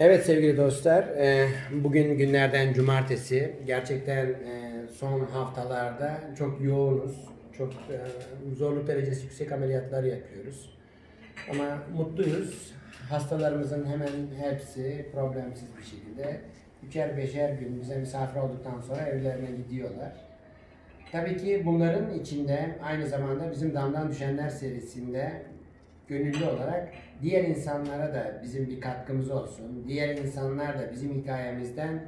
Evet sevgili dostlar, e, bugün günlerden cumartesi. Gerçekten e, son haftalarda çok yoğunuz. Çok e, zorluk derecesi yüksek ameliyatlar yapıyoruz. Ama mutluyuz. Hastalarımızın hemen hepsi problemsiz bir şekilde üçer beşer gün bize misafir olduktan sonra evlerine gidiyorlar. Tabii ki bunların içinde aynı zamanda bizim Damdan Düşenler serisinde gönüllü olarak diğer insanlara da bizim bir katkımız olsun. Diğer insanlar da bizim hikayemizden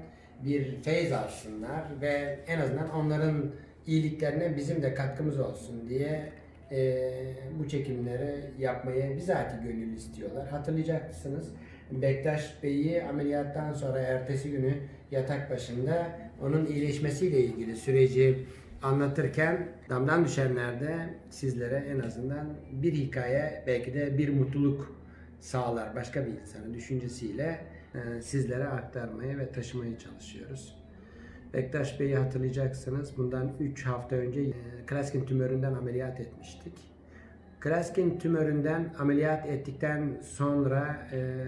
bir feyz alsınlar ve en azından onların iyiliklerine bizim de katkımız olsun diye eee, bu çekimleri yapmayı bizatihi gönüllü istiyorlar. Hatırlayacaksınız Bektaş Bey'i ameliyattan sonra ertesi günü yatak başında onun iyileşmesiyle ilgili süreci anlatırken damdan düşenlerde sizlere en azından bir hikaye belki de bir mutluluk sağlar başka bir insanın düşüncesiyle e, sizlere aktarmaya ve taşımaya çalışıyoruz. Bektaş Bey'i hatırlayacaksınız. Bundan 3 hafta önce e, Klaskin tümöründen ameliyat etmiştik. Klaskin tümöründen ameliyat ettikten sonra e,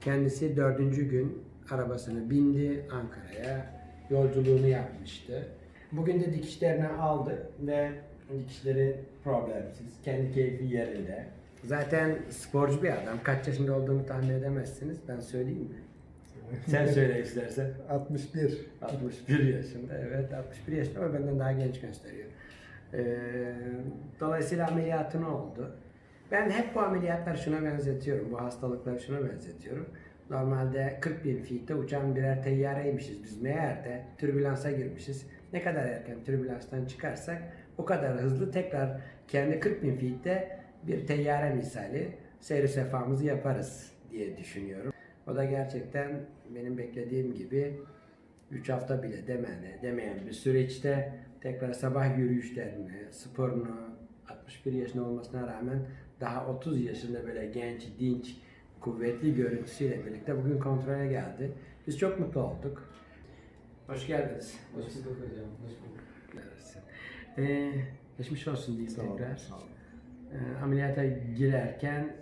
kendisi dördüncü gün arabasını bindi Ankara'ya yolculuğunu yapmıştı. Bugün de dikişlerini aldı ve dikişleri problemsiz, kendi keyfi yerinde. Zaten sporcu bir adam. Kaç yaşında olduğunu tahmin edemezsiniz. Ben söyleyeyim mi? Sen söyle istersen. 61. 61 yaşında evet 61 yaşında ama benden daha genç gösteriyor. Ee, dolayısıyla ameliyatın oldu. Ben hep bu ameliyatlar şuna benzetiyorum, bu hastalıkları şuna benzetiyorum. Normalde 40 bin fitte uçan birer teyyareymişiz biz. Meğer de türbülansa girmişiz. Ne kadar erken türbülanstan çıkarsak o kadar hızlı tekrar kendi 40 bin fitte bir teyyare misali seyir sefamızı yaparız diye düşünüyorum. O da gerçekten benim beklediğim gibi 3 hafta bile demene, demeyen bir süreçte tekrar sabah yürüyüşlerini, sporunu 61 yaşında olmasına rağmen daha 30 yaşında böyle genç, dinç, kuvvetli görüntüsüyle birlikte bugün kontrole geldi. Biz çok mutlu olduk. Hoş geldiniz. Hoş bulduk hocam. Hoş bulduk. Ee, geçmiş olsun diyeyim Sağ olun. tekrar. Sağ olun. Ee, ameliyata girerken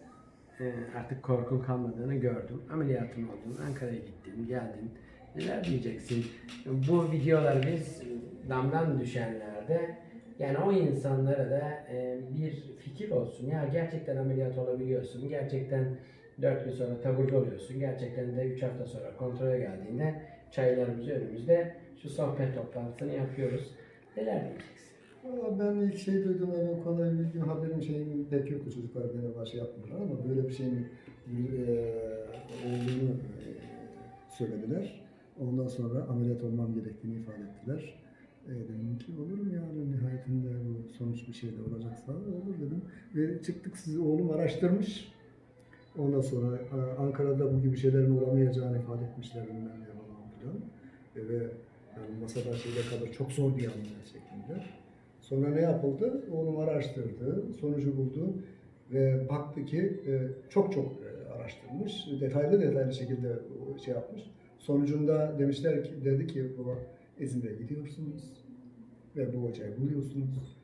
e, artık korkun kalmadığını gördüm. Ameliyatın oldun, Ankara'ya gittin, geldin. Neler diyeceksin? Bu videolar biz damdan düşenlerde yani o insanlara da e, bir fikir olsun. Ya gerçekten ameliyat olabiliyorsun. Gerçekten 4 gün sonra taburcu oluyorsun. Gerçekten de 3 hafta sonra kontrole geldiğinde çaylarımız önümüzde şu sohbet toplantısını yapıyoruz. Neler diyeceksin? Valla ben ilk şey duydum hemen kolay bir gün haberin şeyini pek yoktu çocuklar bana başı yaptılar ama böyle bir şeyin e, olduğunu e, söylediler. Ondan sonra ameliyat olmam gerektiğini ifade ettiler. E, dedim ki olur mu yani nihayetinde bu sonuç bir şey de olacaksa olur dedim. Ve çıktık sizi oğlum araştırmış. Ondan sonra Ankara'da bu gibi şeylerin olamayacağını ifade etmişler bilmem filan. E, ve yani masada şeyle kadar çok zor bir ameliyat şeklinde. Sonra ne yapıldı? Oğlum araştırdı, sonucu buldu ve baktı ki e, çok çok e, araştırmış, detaylı detaylı şekilde şey yapmış. Sonucunda demişler ki, dedi ki baba İzmir'e gidiyorsunuz ve bu hocayı buluyorsunuz.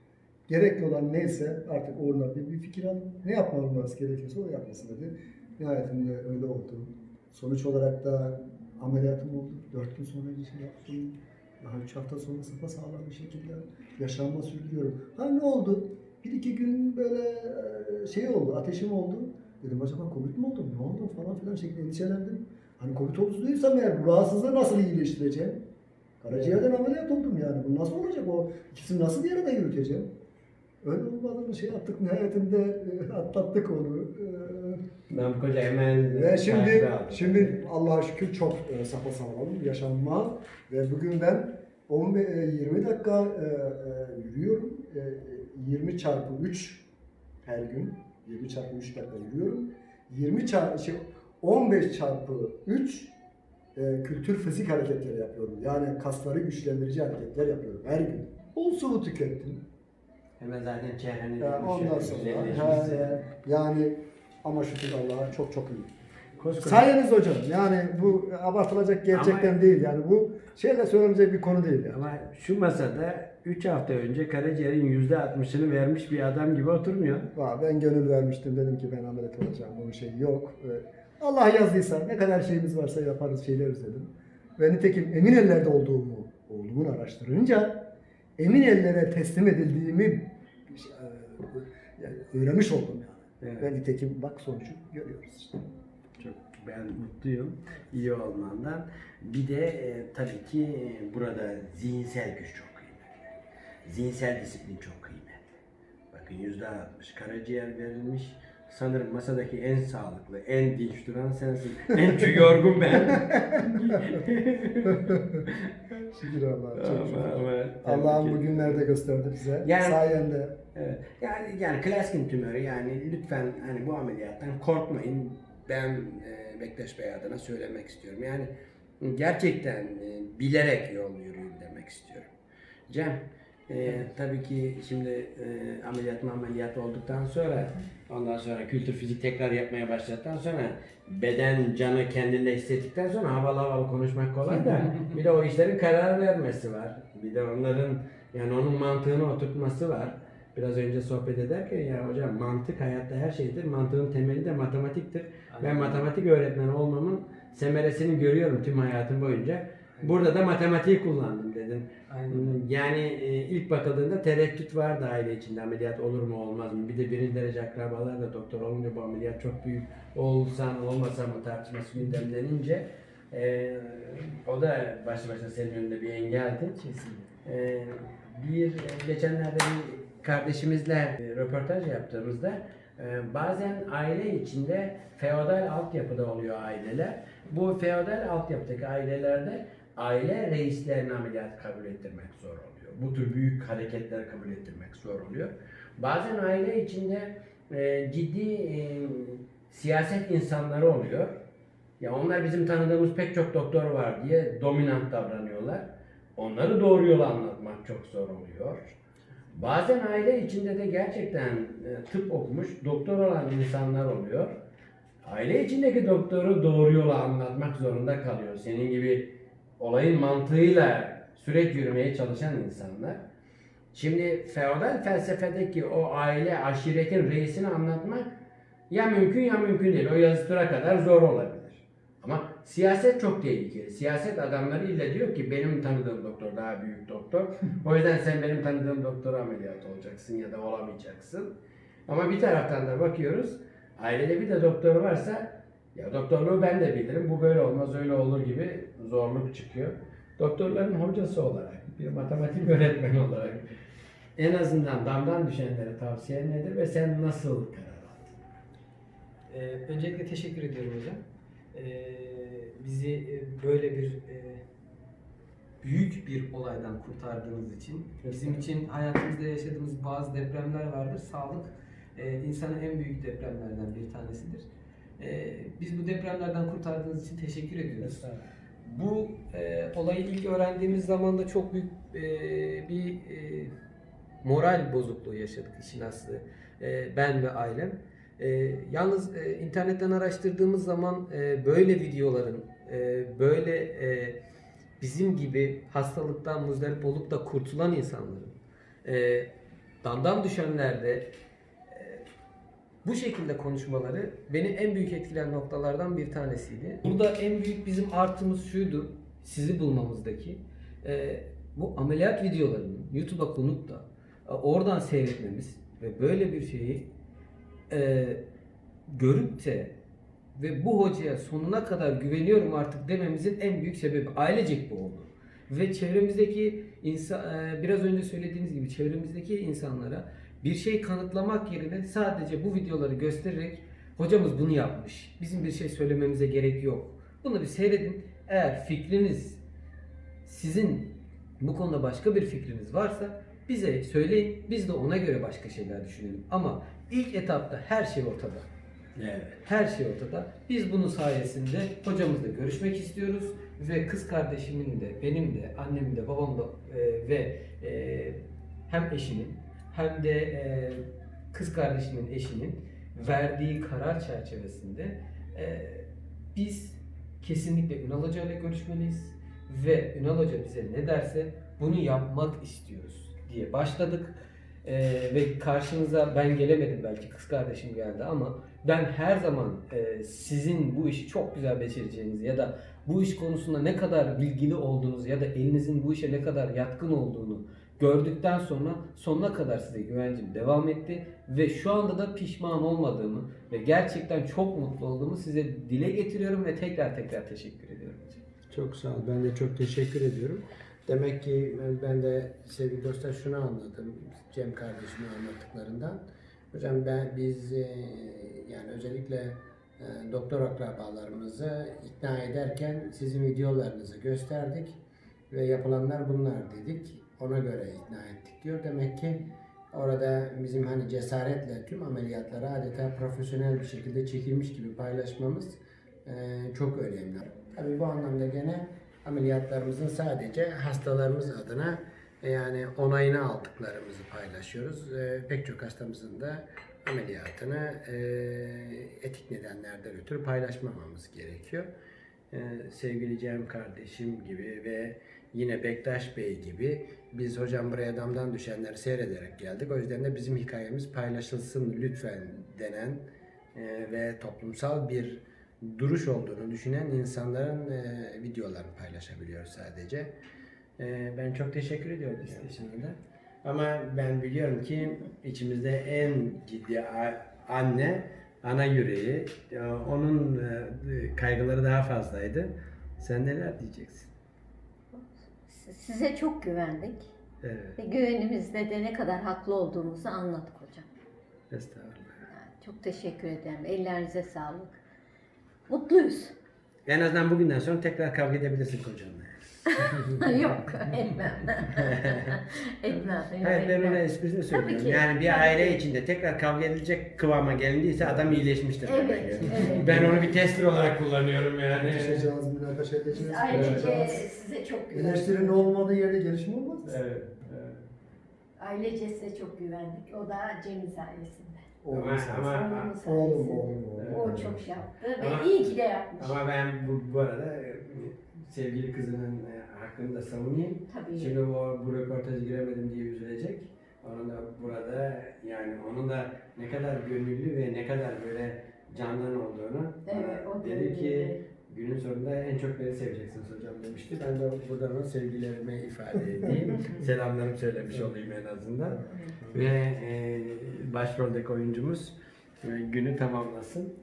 Gerekli olan neyse artık orada bir, bir fikir alın. Ne yapmamız gerekiyorsa o yapmasın dedi. Nihayetinde öyle oldu. Sonuç olarak da ameliyatım oldu. Dört gün sonra bir şey yaptım. Daha üç hafta sonra sağlam bir şekilde yaşamma sürdürüyorum. Ha ne oldu? Bir iki gün böyle e, şey oldu, ateşim oldu. Dedim acaba Covid mi oldum, ne oldu falan filan şeklinde endişelendim. Hani Covid olduysam eğer bu rahatsızlığı nasıl iyileştireceğim? Karaciğerden ameliyat oldum yani. Bu nasıl olacak o? İkisini nasıl bir arada yürüteceğim? Öyle olmadığını şey yaptık nihayetinde e, atlattık onu. E, Ben koca hemen ve şimdi şimdi Allah'a şükür çok e, sapasağlam yaşanma ve bugün ben 15 e, 20 dakika e, e, yürüyorum. E, 20 çarpı 3 her gün 20 çarpı 3 dakika yürüyorum. 20 çarpı şey 15 çarpı 3 e, kültür fizik hareketleri yapıyorum. Yani kasları güçlendirici hareketler yapıyorum her gün. Bol sıvı tükettim. Hemen zaten çehreni Ya ondan sonra ha, e, yani ama şükür Allah'a çok çok iyi. Koskoca- Sayeniz hocam. Yani bu abartılacak gerçekten Ama- değil. Yani bu şeyle söylenecek bir konu değil. Yani. Ama şu masada 3 hafta önce karaciğerin %60'ını vermiş bir adam gibi oturmuyor. Valla Ben gönül vermiştim. Dedim ki ben ameliyat olacağım. Bunun şeyi yok. Ee, Allah yazdıysa ne kadar şeyimiz varsa yaparız şeyler dedim. Ve nitekim emin ellerde olduğumu, olduğunu araştırınca emin ellere teslim edildiğimi e, yani öğrenmiş oldum. Evet. Ve nitekim bak sonucu görüyoruz işte. Çok ben mutluyum iyi olmandan. Bir de e, tabii ki e, burada zihinsel güç çok kıymetli. Zihinsel disiplin çok kıymetli. Bakın yüzde altmış karaciğer verilmiş. Sanırım masadaki en sağlıklı, en dinç duran sensin. En çok yorgun ben. Şükür Allah'a. Çok şükür. Allah'ım ki- bu günlerde gösterdi bize. Yani- Sayende. Evet. Yani yani Klaskin tümörü yani lütfen hani bu ameliyattan korkmayın. Ben e, Bektaş Bey adına söylemek istiyorum. Yani gerçekten e, bilerek yol yürüyün demek istiyorum. Cem, e, tabii ki şimdi e, ameliyat mı ameliyat olduktan sonra ondan sonra kültür fizik tekrar yapmaya başladıktan sonra beden canı kendinde hissettikten sonra havalı havalı konuşmak kolay da bir de o işlerin karar vermesi var. Bir de onların yani onun mantığını oturtması var. Biraz önce sohbet ederken ya hocam mantık hayatta her şeydir. Mantığın temeli de matematiktir. Ben Aynen. matematik öğretmeni olmamın semeresini görüyorum tüm hayatım boyunca. Burada da matematiği kullandım dedim. Aynen. Yani e, ilk bakıldığında tereddüt vardı aile içinde ameliyat olur mu olmaz mı? Bir de birinci derece akrabalar da doktor olunca bu ameliyat çok büyük olsa mı olmasa mı tartışması gündemlenince e, o da başlı başına senin önünde bir engeldi. Kesinlikle. Ee, bir geçenlerde bir kardeşimizle e, röportaj yaptığımızda e, bazen aile içinde feodal altyapıda oluyor aileler. Bu feodal altyapıdaki ailelerde aile reislerini ameliyat kabul ettirmek zor oluyor. Bu tür büyük hareketler kabul ettirmek zor oluyor. Bazen aile içinde e, ciddi siyaset insanları oluyor. Ya onlar bizim tanıdığımız pek çok doktor var diye dominant davranıyorlar. Onları doğru yola anlatmak çok zor oluyor. Bazen aile içinde de gerçekten e, tıp okumuş, doktor olan insanlar oluyor. Aile içindeki doktoru doğru yola anlatmak zorunda kalıyor. Senin gibi olayın mantığıyla sürekli yürümeye çalışan insanlar. Şimdi feodal felsefedeki o aile, aşiretin reisini anlatmak ya mümkün ya mümkün değil. O yazıtıra kadar zor olabilir. Siyaset çok tehlikeli. Siyaset adamları illa diyor ki benim tanıdığım doktor daha büyük doktor. O yüzden sen benim tanıdığım doktora ameliyat olacaksın ya da olamayacaksın. Ama bir taraftan da bakıyoruz ailede bir de doktor varsa ya doktorluğu ben de bilirim bu böyle olmaz öyle olur gibi zorluk çıkıyor. Doktorların hocası olarak bir matematik öğretmeni olarak en azından damdan düşenlere tavsiye nedir ve sen nasıl karar aldın? Ee, öncelikle teşekkür ediyorum hocam. Ee, bizi e, böyle bir e, büyük bir olaydan kurtardığınız için, bizim için hayatımızda yaşadığımız bazı depremler vardır. Sağlık e, insanın en büyük depremlerden bir tanesidir. Biz bu depremlerden kurtardığınız için teşekkür ediyoruz. Bu e, olayı ilk öğrendiğimiz zaman da çok büyük e, bir e, moral bozukluğu yaşadık işin aslı. E, ben ve ailem. E, yalnız e, internetten araştırdığımız zaman e, böyle videoların, e, böyle e, bizim gibi hastalıktan muzdarip olup da kurtulan insanların, e, damdan düşenlerde e, bu şekilde konuşmaları beni en büyük etkileyen noktalardan bir tanesiydi. Burada en büyük bizim artımız şuydu, sizi bulmamızdaki. e, bu ameliyat videolarını YouTube'a konup da e, oradan seyretmemiz ve böyle bir şeyi e, görüp de ve bu hocaya sonuna kadar güveniyorum artık dememizin en büyük sebebi ailecek bu oldu. Ve çevremizdeki insan biraz önce söylediğiniz gibi çevremizdeki insanlara bir şey kanıtlamak yerine sadece bu videoları göstererek hocamız bunu yapmış. Bizim bir şey söylememize gerek yok. Bunu bir seyredin. Eğer fikriniz sizin bu konuda başka bir fikriniz varsa bize söyleyin. Biz de ona göre başka şeyler düşünelim. Ama ilk etapta her şey ortada. Evet. Her şey ortada. Biz bunun sayesinde hocamızla görüşmek istiyoruz ve kız kardeşimin de, benim de, annemin de, babamın da e, ve e, hem eşimin hem de e, kız kardeşimin eşinin verdiği karar çerçevesinde e, biz kesinlikle Ünal Hoca ile görüşmeliyiz ve Ünal Hoca bize ne derse bunu yapmak istiyoruz diye başladık. Ee, ve karşınıza ben gelemedim belki kız kardeşim geldi ama ben her zaman e, sizin bu işi çok güzel becereceğinizi ya da bu iş konusunda ne kadar bilgili olduğunuzu ya da elinizin bu işe ne kadar yatkın olduğunu gördükten sonra sonuna kadar size güvencim devam etti ve şu anda da pişman olmadığımı ve gerçekten çok mutlu olduğumu size dile getiriyorum ve tekrar tekrar teşekkür ediyorum. Çok sağ ol. Ben de çok teşekkür ediyorum. Demek ki ben de sevgili dostlar şunu anladım. Cem kardeşimin anlattıklarından. Hocam ben biz e, yani özellikle e, doktor akrabalarımızı ikna ederken sizin videolarınızı gösterdik ve yapılanlar bunlar dedik. Ona göre ikna ettik diyor. Demek ki orada bizim hani cesaretle tüm ameliyatları adeta profesyonel bir şekilde çekilmiş gibi paylaşmamız e, çok önemli. Tabii bu anlamda gene ameliyatlarımızın sadece hastalarımız adına e, yani onayını aldıklarımızı paylaşıyoruz. E, pek çok hastamızın da ameliyatını e, etik nedenlerden ötürü paylaşmamamız gerekiyor. Sevgili Cem kardeşim gibi ve yine Bektaş Bey gibi biz hocam buraya damdan düşenleri seyrederek geldik. O yüzden de bizim hikayemiz paylaşılsın lütfen denen ve toplumsal bir duruş olduğunu düşünen insanların e, videolarını paylaşabiliyoruz sadece. E, ben çok teşekkür ediyorum istişine de. Ama ben biliyorum ki içimizde en ciddi anne, ana yüreği. E, Onun e, kaygıları daha fazlaydı. Sen neler diyeceksin? Size çok güvendik Evet, ve güvenimizde de ne kadar haklı olduğumuzu anlattık hocam. estağfurullah. Yani çok teşekkür ederim. Ellerinize sağlık. Mutluyuz. En azından bugünden sonra tekrar kavga edebilirsin kocanla. Yok, etmem. etmem. Hayır ben ona esprisini söylüyorum. ki, Yani bir tabii aile ki. içinde tekrar kavga edilecek kıvama gelindiyse adam iyileşmiştir. Evet, evet. Ben onu bir tester olarak kullanıyorum yani. Edeceğiz, Biz ayrıca konuşacağız. size çok güvendik. Eleştirinin olmadığı yerde gelişme olmaz. Evet. evet. Ailece size çok güvendik. O da Cemil sayesinde. Ama, Olmaz. ama. Oğlum, oğlum, oğlum. O çok şey yaptı ve Ama- iyi ki de yapmış. ama ben bu, bu arada e, sevgili kızının e, hakkını da savunayım. Tabii. Şimdi o bu röportaja giremedim diye üzülecek. Onun da burada yani onun da ne kadar gönüllü ve ne kadar böyle candan olduğunu Evet, bana o dedi ki. Günün sonunda en çok beni seveceksiniz hocam demişti. Ben de buradan ona sevgilerimi ifade edeyim. Selamlarımı söylemiş olayım en azından. Ve e, başroldeki oyuncumuz e, günü tamamlasın.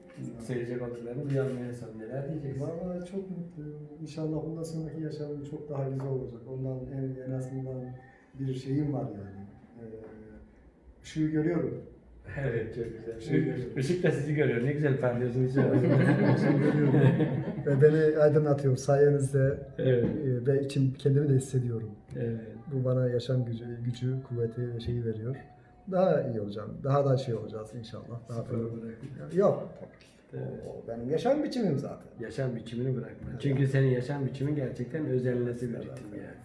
Söyleyecek olduklarını duyalım en son neler diyeceksin? Valla çok mutluyum. İnşallah bundan sonraki yaşamım çok daha güzel olacak. Ondan en, en azından bir şeyim var yani. Ee, ışığı görüyorum. Evet çok güzel. Şey. Işık da sizi görüyor. Ne güzel parlıyorsunuz. Görüyorum. Ve beni aydınlatıyor sayenizde. evet. Ee, Ve içim kendimi de hissediyorum. Evet. Bu bana yaşam gücü, gücü, kuvveti ve şeyi veriyor. Daha iyi olacağım. Daha da şey olacağız inşallah. Daha Spor. Yok. Evet. O benim yaşam biçimim zaten. Yaşam biçimini bırakma. Çünkü senin yaşam biçimin gerçekten özelliği bir ritim yani.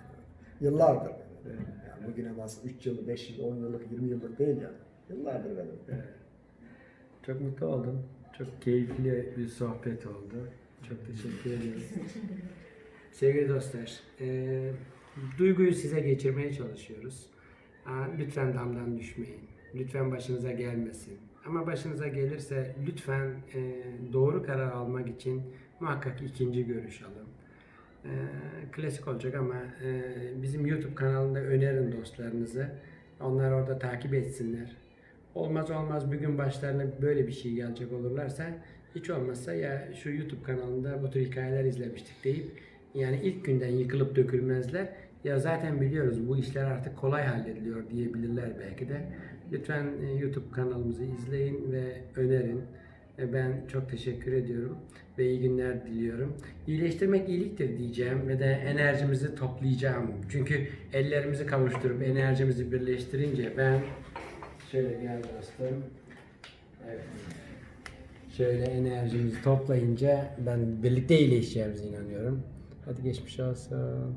Yıllardır. Evet. Yani bugüne bas 3 yıl, 5 yıl, 10 yıllık, 20 yıllık değil yani. Yıllardır benim. Evet. Çok mutlu oldum. Çok keyifli bir sohbet oldu. Çok teşekkür ederim. Sevgili dostlar, e, duyguyu size geçirmeye çalışıyoruz. Aa, lütfen damdan düşmeyin. Lütfen başınıza gelmesin. Ama başınıza gelirse lütfen e, doğru karar almak için muhakkak ikinci görüş alın. E, klasik olacak ama e, bizim YouTube kanalında önerin dostlarınızı. Onlar orada takip etsinler. Olmaz olmaz bir gün başlarına böyle bir şey gelecek olurlarsa hiç olmazsa ya şu YouTube kanalında bu tür hikayeler izlemiştik deyip yani ilk günden yıkılıp dökülmezler. Ya zaten biliyoruz bu işler artık kolay hallediliyor diyebilirler belki de. Lütfen e, YouTube kanalımızı izleyin ve önerin. E, Ben çok teşekkür ediyorum ve iyi günler diliyorum. İyileştirmek iyiliktir diyeceğim ve de enerjimizi toplayacağım. Çünkü ellerimizi kavuşturup enerjimizi birleştirince ben şöyle gel dostum. Evet. Şöyle enerjimizi toplayınca ben birlikte iyileşeceğimize inanıyorum. Hadi geçmiş olsun.